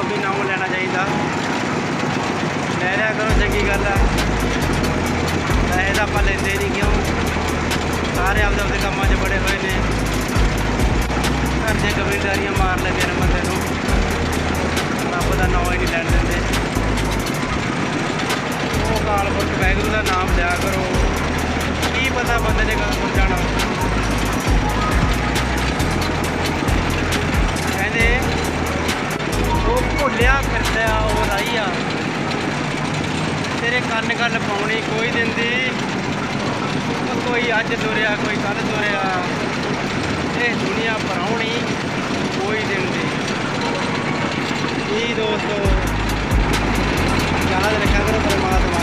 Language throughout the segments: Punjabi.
ਵੀ ਨਾਮ ਲੈਣਾ ਚਾਹੀਦਾ। ਲੈ ਲਿਆ ਕਰੋ, ਚੰਗੀ ਗੱਲ ਆ। ਪੈਸੇ ਤਾਂ ਆਪਾਂ ਲੈਂਦੇ ਨਹੀਂ ਕਿਉਂ? ਸਾਰੇ ਆਪਦੇ ਆਪਦੇ ਕੰਮਾਂ 'ਚ ਬੜੇ ਹੋਏ ਨੇ। ਘਰ ਦੀਆਂ ਕਬੀਲਦਾਰੀਆਂ ਮਾਰ ਲੈਂਦੇ ਨੇ ਬੰਦੇ ਨੂੰ। ਕੰਨ ਕੰਨ ਪਾਉਣੀ, ਕੋਈ ਦਿੰਦੀ। ਕੋਈ ਅੱਜ ਤੁਰਿਆ, ਕੋਈ ਕੱਲ ਤੁਰਿਆ। ਇਹ ਦੁਨੀਆ ਭਰਾਉਣੀ, ਕੋਈ ਦਿੰਦੀ। ਜੀ ਦੋਸਤੋ, ਯਾਦ ਰੱਖਿਆ ਕਰੋ ਪਰਮਾਤਮਾ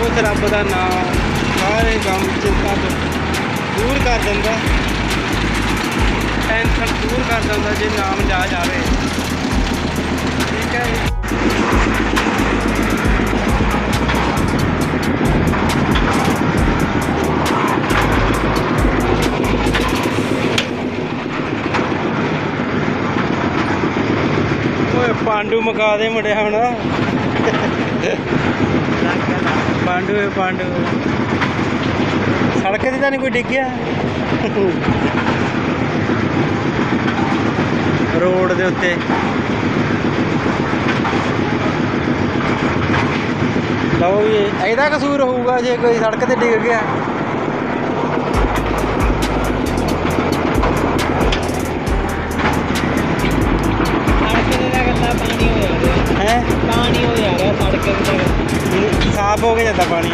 ਉਸ ਰੱਬ ਦਾ ਨਾਮ ਸਾਰੇ ਗਮ ਚਿੰਤਾ ਤੋਂ ਦੂਰ ਕਰ ਦਿੰਦਾ। ਟੈਨਸ਼ਨ ਦੂਰ ਕਰ ਦਿੰਦਾ ਜੇ ਨਾਮ ਜਾ ਜਾਵੇ। ਪਾਂਡੂ ਮਕਾ ਦੇ ਮੁੰਡਿਆ ਹੁਣ। ਪਾਂਡੂ ਏ ਪਾਂਡੂ। ਸੜਕ ਤੇ ਤਾਂ ਨਹੀਂ ਕੋਈ ਡਿੱਗਿਆ। ਰੋਡ ਦੇ ਉੱਤੇ। ਲਓ ਵੀ ਇਹਦਾ ਕਸੂਰ ਹੋਊਗਾ ਜੇ ਕੋਈ ਸੜਕ ਤੇ ਡਿੱਗ ਗਿਆ। ਹੈ ਪਾਣੀ ਹੋ ਜਾ ਰਿਹਾ ਸੜਕ ਤੇ। ਸਾਫ਼ ਹੋ ਕੇ ਜਾਂਦਾ ਪਾਣੀ।